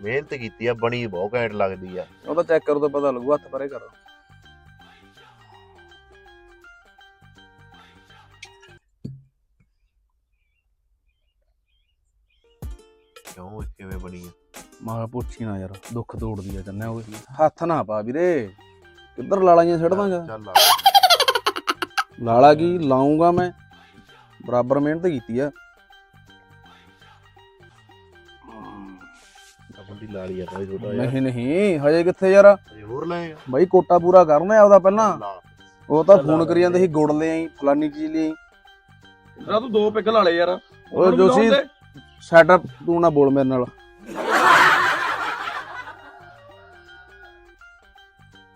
ਮਿਹਨਤ ਕੀਤੀ ਆ ਬਣੀ ਬਹੁਤ ਘੈਂਟ ਲੱਗਦੀ ਆ। ਉਹ ਤਾਂ ਚੈੱਕ ਕਰੋ ਤਾਂ ਪਤਾ ਲੱਗੂ ਹੱਥ ਪਰੇ ਕਰੋ। ਕਿਉਂ ਇਹ ਕਿਵੇਂ ਬਣੀ ਆ? ਮਾਂ ਪੁੱਛੀ ਨਾ ਯਾਰ ਦੁੱਖ ਤੋੜਦੀ ਆ ਚੰਨਿਆ ਓਏ ਹੱਥ ਨਾ ਪਾ ਵੀਰੇ ਕਿੱਧਰ ਲਾਲਾਈਆਂ ਛੱਡ ਦਾਂਗਾ ਚੱਲ ਆ ਲਾਲਾ ਕੀ ਲਾਉਂਗਾ ਮੈਂ। ਬਰਾਬਰ ਮਿਹਨਤ ਕੀਤੀ ਆ। ਆਪਣੀ ਲਾਲੀ ਆ ਭਾਈ ਛੋਟਾ ਜਿਹਾ। ਨਹੀਂ ਨਹੀਂ ਹਜੇ ਕਿੱਥੇ ਯਾਰ? ਹਜੇ ਹੋਰ ਲਾਏਗਾ ਬਾਈ ਕੋਟਾ ਪੂਰਾ ਕਰਨਾ ਆਪਦਾ ਪਹਿਲਾਂ। ਲਾ। ਉਹ ਤਾਂ ਫੋਨ ਕਰੀ ਜਾਂਦੇ ਸੀ ਗੁੜ ਲੈ ਆਈ ਫਲਾਨੀ ਚੀਜ਼ ਲੈ ਆਈ। ਨਾ ਤੂੰ ਦੋ ਪਿੱਗ ਲਾ ਲਏ ਯਾਰ। ਓਏ ਜੋਸ਼ੀ ਸੈਟਅਪ ਤੂੰ ਨਾ ਬੋਲ ਮੇਰੇ ਨਾਲ।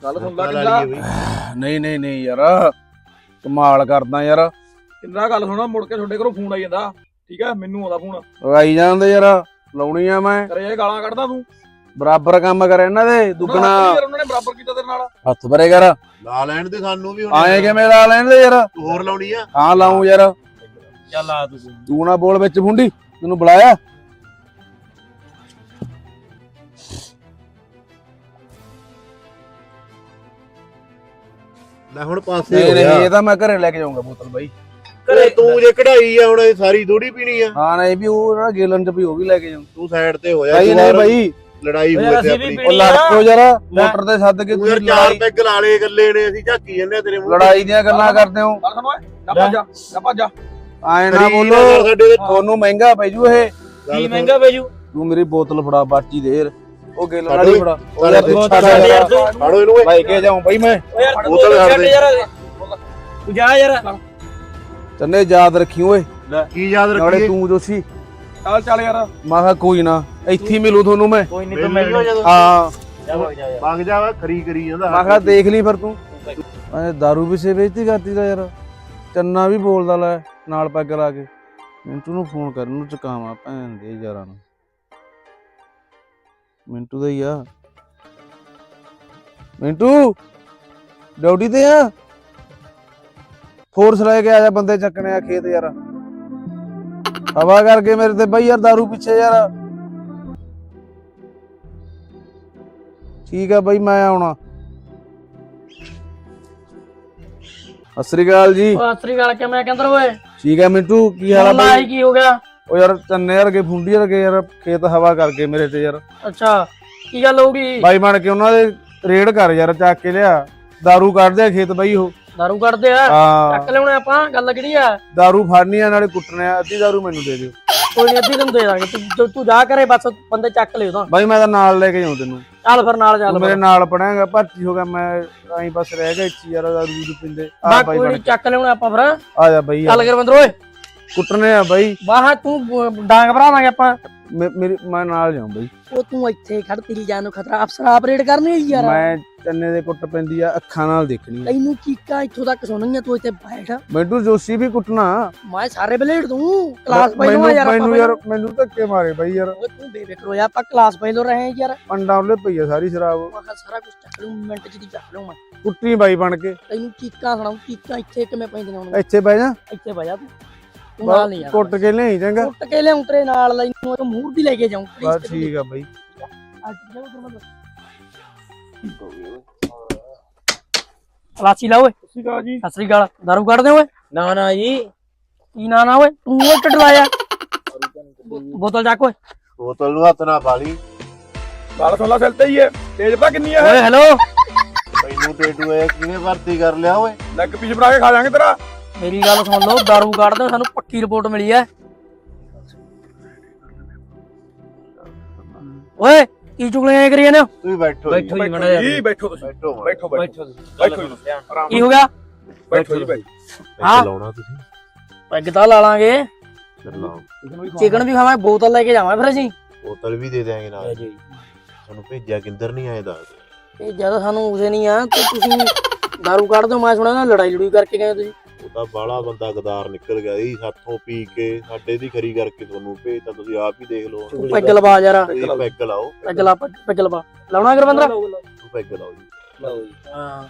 ਗੱਲ ਸੁਣ ਲੈ ਲਾ ਕਿੰਨਾ। ਨਹੀਂ ਨਹੀਂ ਨਹੀਂ ਯਾਰ ਕਮਾਲ ਕਰਦਾ ਯਾਰ। ਕਿੰਨਾ ਗੱਲ ਸੁਣਾ ਮੁੜ ਕੇ ਤੁਹਾਡੇ ਘਰੋਂ ਫੋਨ ਆਈ ਜਾਂਦਾ। ਠੀਕ ਹੈ ਮੈਨੂੰ ਆਉਂਦਾ ਫੋਨ। ਉਹ ਆਈ ਜਾਂਦੇ ਯਾਰ। ਲਾਉਣੀ ਆ ਮੈਂ। ਕਰੇ ਇਹ ਗਾਲਾਂ ਕੱਢਦਾ ਤੂੰ। ਬਰਾਬਰ ਕੰਮ ਕਰ ਇਹਨਾਂ ਦੇ ਦੁੱਗਣਾ। ਯਾਰ ਉਹਨਾਂ ਨੇ ਬਰਾਬਰ ਕੀਤਾ ਤੇਰੇ ਨਾਲ। ਹੱਥ ਭਰੇ ਕਰ। ਲਾ ਲੈਣ ਦੇ ਸਾਨੂੰ ਵੀ ਹੁਣ। ਆਏ ਕਿਵੇਂ ਲਾ ਲੈਣ ਦੇ ਯਾਰ? ਤੂੰ ਹੋਰ ਲਾਉਣੀ ਆ? ਹਾਂ ਲਾਉਂ ਯਾਰ। ਚੱਲ ਆ ਤੂੰ। ਤੂੰ ਨਾ ਬੋਲ ਵਿੱਚ ਫੁੰਡੀ ਤੈਨੂੰ ਬੁਲਾਇਆ। ਲੈ ਹੁਣ ਪਾਸੇ ਨਹੀਂ ਹੋ ਨਹੀਂ ਇਹ ਤਾਂ ਮੈਂ ਘਰੇ ਲੈ ਕੇ ਜਾਊਂਗਾ ਬੋਤਲ ਬਾਈ। ਤੂੰ ਜੇ ਕਢਾਈ ਆ ਹੁਣ ਇਹ ਸਾਰੀ ਥੋੜੀ ਪੀਣੀ ਆ। ਹਾਂ ਨਹੀਂ ਵੀ ਉਹ ਜਿਹੜਾ ਗੇਲਨ ਚ ਵੀ ਉਹ ਵੀ ਲੈ ਕੇ ਜਾਊਂ। ਤੂੰ ਸਾਈਡ ਤੇ ਹੋ ਜਾ ਬਾਈ ਨਹੀਂ ਬਾਈ ਲੜਾਈ ਹੋਈ ਤੇ ਆਪਣੀ। ਪੀਣੀ ਉਹ ਲੜਕੋ ਯਾਰ ਮੋਟਰ ਤੇ ਸੱਦ ਕੇ ਤੁਸੀਂ ਚਾਰ ਪੈਗ ਲਾ ਲਏ ਗੱਲੇ ਨੇ ਅਸੀਂ ਝਾਕੀ ਜੰਨੇ ਤੇਰੇ ਮੂੰਹ ਲੜਾਈ ਦੀਆਂ ਗੱਲਾਂ ਕਰਦੇ ਹੋ। ਗੱਲ ਨਾ ਭੱਜ ਜਾ ਨਾ ਭੱਜ ਜਾ। ਆਏ ਨਾ ਬੋਲੋ ਨਾ ਸਾਡੇ ਦੇ ਤੁਹਾਨੂੰ ਮਹਿੰਗਾ ਪੈ ਜੂ ਇਹ। ਕੀ ਮਹਿੰਗਾ ਭੇਜੂ ਤੂੰ ਮੇਰੀ ਬੋਤਲ ਫੜਾ ਬਾਟੀ ਦੇ ਯਾਰ ਉਹ ਗੇਲਨ ਛੱਡ ਵਾਲੀ। ਫੜਾ। ਫੜੋ ਇਹਨੂੰ ਓਏ। ਭਾਈ ਕੇ ਜਾਉਂ ਬਈ ਮੈਂ। ਬੋਤਲ ਛੱਡ ਦੇ। ਯਾਰ। ਤੂੰ ਜਾ ਯਾਰ। ਤੰਨੇ ਯਾਦ ਰੱਖੀ ਓਏ। ਕੀ ਯਾਦ ਨਾਲੇ ਰੱਖੀਏ ਤੂੰ ਜੋਸ਼ੀ। ਚੱਲ ਚੱਲ ਯਾਰ। ਮੈਂ ਕਿਹਾ ਕੋਈ ਨਾ ਇੱਥੇ ਹੀ ਮਿਲੂ ਤੁਹਾਨੂੰ ਮੈਂ। ਕੋਈ ਮਿਲ ਨਹੀਂ ਹੋ ਜਦੋਂ ਹਾਂ। ਵਗ ਜਾ ਵਾ ਖਰੀ ਕਰੀ ਜਾਂਦਾ। ਮੈਂ ਕਿਹਾ ਦੇਖ ਲਈ ਫਿਰ ਤੂੰ। ਮੈਂ दारू ਵੀ ਸੇ ਵੇਚਤੀ ਕਰਤੀ ਦਾ ਯਾਰ। ਚੰਨਾ ਵੀ ਬੋਲਦਾ ਲੈ ਨਾਲ ਪੈਗ ਲਾ ਕੇ। ਮਿੰਟੂ ਨੂੰ ਫੋਨ ਕਰ ਨੂੰ ਚਕਾਵਾਂ ਭੈਣ ਦੇ ਯਾਰਾਂ ਨੂੰ। ਮਿੰਟੂ ਦਾ ਹੀ ਆ। ਮਿੰਟੂ ਡਿਊਟੀ ਤੇ ਆ? ਫੋਰਸ ਲੈ ਕੇ ਆ ਜਾ ਬੰਦੇ ਚੱਕਣੇ ਆ ਖੇਤ ਯਾਰ ਹਵਾ ਕਰਕੇ ਮੇਰੇ ਤੇ ਬਈ ਯਾਰ दारू ਪਿੱਛੇ ਯਾਰ ਠੀਕ ਆ ਬਈ ਮੈਂ ਆਉਣਾ ਸਤਿ ਸ੍ਰੀ ਅਕਾਲ ਜੀ ਉਹ ਅਸਰੀ ਗੱਲ ਕਿ ਮੈਂ ਕਹਿੰਦਾ ਓਏ ਠੀਕ ਹੈ ਮਿੰਟੂ ਕੀ ਹਾਲ ਆ ਲਾਈ ਬਾਈ ਕੀ ਹੋ ਗਿਆ ਉਹ ਯਾਰ ਚੰਨੇ ਵਰਗੇ ਫੁੰਡੀ ਵਰਗੇ ਯਾਰ ਖੇਤ ਹਵਾ ਕਰਕੇ ਮੇਰੇ ਤੇ ਯਾਰ ਅੱਛਾ ਕੀ ਗੱਲ ਹੋਊਗੀ ਬਾਈ ਬਣ ਕੇ ਉਹਨਾਂ ਦੇ ਰੇਡ ਕਰ ਯਾਰ ਚੱਕ ਕੇ ਲਿਆ दारू ਕੱਢਦੇ ਆ ਖੇਤ ਬਈ ਉਹ ਦਾਰੂ ਕੱਢਦੇ ਆ ਹਾਂ। ਚੱਕ ਲੈਣਾ ਆਪਾਂ ਗੱਲ ਕਿਹੜੀ ਆ ਦਾਰੂ ਫੜਨੀ ਆ ਨਾਲੇ ਕੁੱਟਣੇ ਆ ਅੱਧੀ ਦਾਰੂ ਮੈਨੂੰ ਦੇ ਦਿਓ ਕੋਈ ਨਹੀਂ ਅੱਧੀ ਤੈਨੂੰ ਦੇ ਦਾਂਗੇ ਤੂੰ- ਤੂੰ ਜਾ ਕਰੇ ਬਸ ਬੰਦੇ ਚੱਕ ਲਿਓ ਤਾਂ ਬਾਈ ਮੈਂ ਤਾਂ ਨਾਲ ਲੈ ਕੇ ਜਾਉਂ ਤੈਨੂੰ ਚੱਲ ਫਿਰ ਨਾਲ ਚੱਲ ਤੂੰ ਮੇਰੇ ਨਾਲ ਪੜਾਂਗਾ ਭਰਤੀ ਹੋ ਗਿਆ ਮੈਂ ਐਂ ਬਸ ਰਹਿ ਗਿਆ ਇੱਚੀ ਯਾਰ ਦਾਰੂ ਦੂਰੂ ਪਿੰਦੇ ਆ ਬਾਈ ਕੋਈ ਬਣ ਚੱਕ ਲੈਣਾ ਆਪਾਂ ਫਿਰ ਆ ਜਾ ਬਾਈ ਚੱਲ ਗੁਰਵਿੰਦਰ ਓਏ ਕੁੱਟਣੇ ਆ ਬਾਈ ਬਾਹਾਂ ਤੂੰ ਡਾਂਗ ਭਰਾਵਾਂਗੇ ਆਪਾਂ। ਮੇਰੀ ਮੈਂ ਨਾਲ ਜਾਉਂ ਬਾਈ। ਉਹ ਤੂੰ ਇੱਥੇ ਖੜ ਤੇਰੀ ਜਾਨ ਨੂੰ ਖਤਰਾ। ਅਫਸਰ ਆਪਰੇਟ ਕਰਨੀ ਯਾਰ। ਮੈਂ ਚੰਨੇ ਦੇ ਕੁੱਟ ਪੈਂਦੀ ਆ ਅੱਖਾਂ ਨਾਲ ਦੇਖਣੀ। ਤੈਨੂੰ ਚੀਕਾਂ ਇੱਥੋਂ ਤੱਕ ਸੁਣਨੀਆਂ ਤੂੰ ਇੱਥੇ ਬੈਠ। ਮੈਨੂੰ ਜੋਸ਼ੀ ਵੀ ਕੁੱਟਣਾ। ਮੈਂ ਸਾਰੇ ਬਲੇਡ ਦੂੰ। ਕਲਾਸ ਪਹਿਲੋਂ ਯਾਰ ਮੈਨੂੰ ਯਾਰ। ਮੈਨੂੰ ਧੱਕੇ ਮਾਰੇ ਬਾਈ ਯਾਰ। ਓਏ ਤੂੰ ਬੇਬੇ ਕਰੋ ਯਾਰ ਆਪਾਂ ਕਲਾਸ ਪਹਿਲੋਂ ਰਹੇ ਯਾਰ। ਪੰਡਾ ਉਹਲੇ ਪਈ ਆ ਸਾਰੀ ਸ਼ਰਾਬ। ਮੈਂ ਸਾਰਾ ਕੁਝ ਚੱਕ ਲੂੰ ਮਿੰਟ ਚ ਦੀ ਚੱਕ ਲੂੰ ਮੈਂ। ਕੁੱਟੀ ਬਾਈ ਬਣ ਕੇ। ਤੈਨੂੰ ਚੀਕਾਂ ਸੁਣਾਉਂ ਚੀਕਾਂ ਇੱਥੇ ਕਿਵੇਂ ਪੈਂਦੀਆਂ ਹੁਣ ਇੱਥੇ ਬਹਿ ਜਾ। ਇੱਥੇ ਵਜਾ ਤੂੰ। ਤੂੰ ਨਾਲ ਨਹੀਂ ਯਾਰ ਕੁੱਟ ਕੇ ਲਿਆਈ ਚੰਗਾ। ਕੁੱਟ ਕੇ ਲਿਆਉਂ ਤੇਰੇ ਨਾਲ ਲੈਨੂੰ ਇੱਕ ਮੂਰ ਦੀ ਲੈ ਕੇ ਜਾਉਂ। ਬਸ ਠੀਕ ਆ ਬਾਈ। ਲਾਚੀ ਲਾ ਓਏ। ਸਿਕਾ ਜੀ। ਸਤਿ ਸ੍ਰੀ ਅਕਾਲ। ਦਾਰੂ ਕੱਢਦੇ ਓਏ। ਨਾ ਨਾ ਜੀ। ਕੀ ਨਾ ਨਾ ਓਏ ਤੂੰ ਓਏ ਟਟਵਾਇਆ ਬੋਤਲ ਚੱਕ ਓਏ। ਬੋਤਲ ਨੂੰ ਹੱਥ ਨਾ ਪਾ ਲਈ। ਗੱਲ ਸੁਣ ਲੈ ਸਿਰ ਤੇ ਹੀ ਹੈ। ਤੇਜ ਪਾ ਕਿੰਨੀ ਹੈ ਓਏ ਹੈਲੋ ਮੈਨੂੰ ਟੇਟੂ ਇਹ ਕਿਵੇਂ ਭਰਤੀ ਕਰ ਲਿਆ ਓਏ? ਲੈਗ ਪੀਸ ਬਣਾ ਕੇ ਖਾ ਜਾਾਂਗੇ ਤੇਰਾ। ਮੇਰੀ ਗੱਲ ਸੁਣ ਲਓ ਦਾਰੂ ਕੱਢਦੇ ਸਾਨੂੰ ਪੱਕੀ ਰਿਪੋਰਟ ਮਿਲੀ ਐ ਓਏ ਕੀ ਚੁਗਲੀਆਂ ਕਰੀ ਜਾਂਦੇ ਹੋ? ਤੁਸੀਂ ਬੈਠੋ ਜੀ। ਬੈਠੋ ਜੀ ਬੈਠੋ ਤੁਸੀਂ। ਬੈਠੋ ਮਾੜਾ। ਬੈਠੋ ਬੈਠੋ। ਬੈਠੋ ਜੀ ਆਰਾਮ ਕੀ ਹੋ ਗਿਆ? ਬੈਠੋ ਜੀ ਬੈਠੋ ਹਾਂ। ਲਾਉਣਾ ਤੁਸੀਂ। ਪੈਗ ਤਾਂ ਲਾ ਲਾਂਗੇ। ਚਿਕਨ ਵੀ ਖਾਵਾਂਗੇ ਬੋਤਲ ਲੈ ਕੇ ਜਾਵਾਂ ਫਿਰ ਅਸੀਂ। ਬੋਤਲ ਵੀ ਦੇ ਦਿਆਂਗੇ ਨਾਲ। ਤੁਹਾਨੂੰ ਭੇਜਿਆ ਕਿੰਦਰ ਨਹੀਂ ਆਏ ਦੱਸ। ਇਹ ਜਦ ਸਾਨੂੰ ਉਸੇ ਨਹੀਂ ਆ ਤੇ ਤੁਸੀਂ ਦਾਰੂ ਕੱਢ ਦਿਓ ਮੈਂ ਸੁਣਿਆ ਨਾ ਲੜਾਈ ਲੜੂਈ ਕਰਕੇ ਗਏ ਤੁਸੀਂ। ਤਾਂ ਬਾਹਲਾ ਬੰਦਾ ਗਦਾਰ ਨਿਕਲ ਗਿਆ ਸੀ ਸਾਥੋਂ ਪੀ ਕੇ ਸਾਡੇ ਦੀ ਖਰੀ ਕਰਕੇ ਤੁਹਾਨੂੰ ਭੇਜਤਾ ਤੁਸੀਂ ਆਪ ਹੀ ਦੇਖ ਲਓ। ਪੈਗ ਲਵਾ ਜਰਾ ਤੁਸੀਂ ਪੈਗ ਲਾਓ ਪੈਗ ਲਾ ਪੈਗ ਲਵਾ। ਲਾਉਣਾ ਗੁਰਵੰਦਰ? ਤੂੰ ਪੈਗ ਲਾਓ ਜੀ। ਹਾਂ।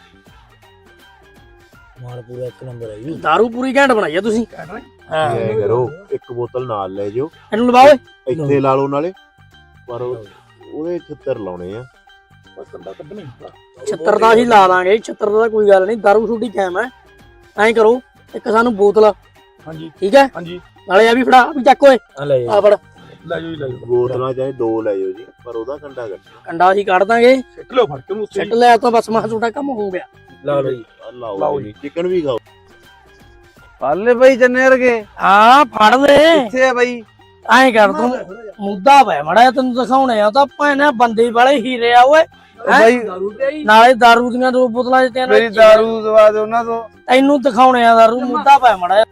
ਮਾਲ ਪੂਰਾ ਇੱਕ ਨੰਬਰ ਹੈ ਜੀ। ਦਾਰੂ ਪੂਰੀ ਘੈਂਟ ਬਣਾਈ ਆ ਤੁਸੀਂ। ਹਾਂ। ਐ ਕਰੋ ਇੱਕ ਬੋਤਲ ਨਾਲ ਲੈ ਜਾਓ। ਇਹਨੂੰ ਲਵਾਓ ਓਏ। ਇੱਥੇ ਲਾ ਲਓ ਨਾਲੇ। ਪਰ ਉਹ ਉਹਦੇ ਛਿੱਤਰ ਲਾਉਣੇ ਆ। ਬਸ ਕੰਡਾ ਕੱਢਣੀ ਛੱਤਰ ਦਾ ਅਸੀਂ ਲਾ ਦਾਂਗੇ ਛੱਤਰ ਦਾ ਤਾਂ ਕੋਈ ਗੱਲ ਨਹੀਂ। ਦਾਰੂ ਛੁੱਟੀ ਕਾਇਮ ਹੈ ਐਂ ਕਰੋ। ਇੱਕ ਸਾਨੂੰ ਬੋਤਲ। ਹਾਂਜੀ। ਠੀਕ ਹੈ? ਹਾਂਜੀ। ਨਾਲੇ ਆ ਵੀ ਫੜਾ ਵੀ ਚੱਕ ਓਏ। ਆ ਲੈ ਆ ਫੜ। ਲੈ ਜੀ ਲੈ ਬੋਤਲਾਂ ਚਾਹੇ ਦੋ ਲੈ ਜਾਓ ਜੀ ਪਰ ਉਹਦਾ ਕੰਡਾ ਕੱਢਣਾ ਕੰਡਾ ਅਸੀਂ ਕੱਢ ਦਾਂਗੇ। ਸਿੱਟ ਲਓ ਫੜ ਕੇ ਉੱਥੇ ਛੱਟ ਲਿਆ ਤਾਂ ਬਸ ਮਾ ਤੁਹਾਡਾ ਕੰਮ ਹੋ ਗਿਆ। ਲਾ ਲਓ ਜੀ। ਲਾਓ ਜੀ ਚਿਕਨ ਵੀ ਖਾਓ। ਪਾਲੇ ਬਾਈ ਚੰਨੇ ਵਰਗੇ। ਹਾਂ ਫੜ ਲੈ। ਕਿੱਥੇ ਆ ਬਾਈ? ਐਂ ਕਰ ਤੂੰ। ਮੁੱਦਾ ਪੈ ਮੜਾ ਤੈਨੂੰ ਦਿਖਾਉਣੇ ਆ ਤਾਂ ਭੈਣੇ ਬੰਦੇ ਵਾਲੇ ਹੀਰੇ ਆ ਓਏ। ਉਹ ਬਾਈ ਨਾਲੇ ਦਾਰੂ ਦੀਆਂ ਦੋ ਬੋਤਲਾਂ ਦਿੱਤੀਆਂ ਨੇ। ਮੇਰੀ ਦਾਰੂ ਦਵਾ ਦੇ ਉਹਨਾਂ ਤੋਂ। ਤੈਨੂੰ ਦਿਖਾਉਣੇ ਆ ਦਾਰੂ ਮੁੱਦਾ ਪੈ ਮੜਾ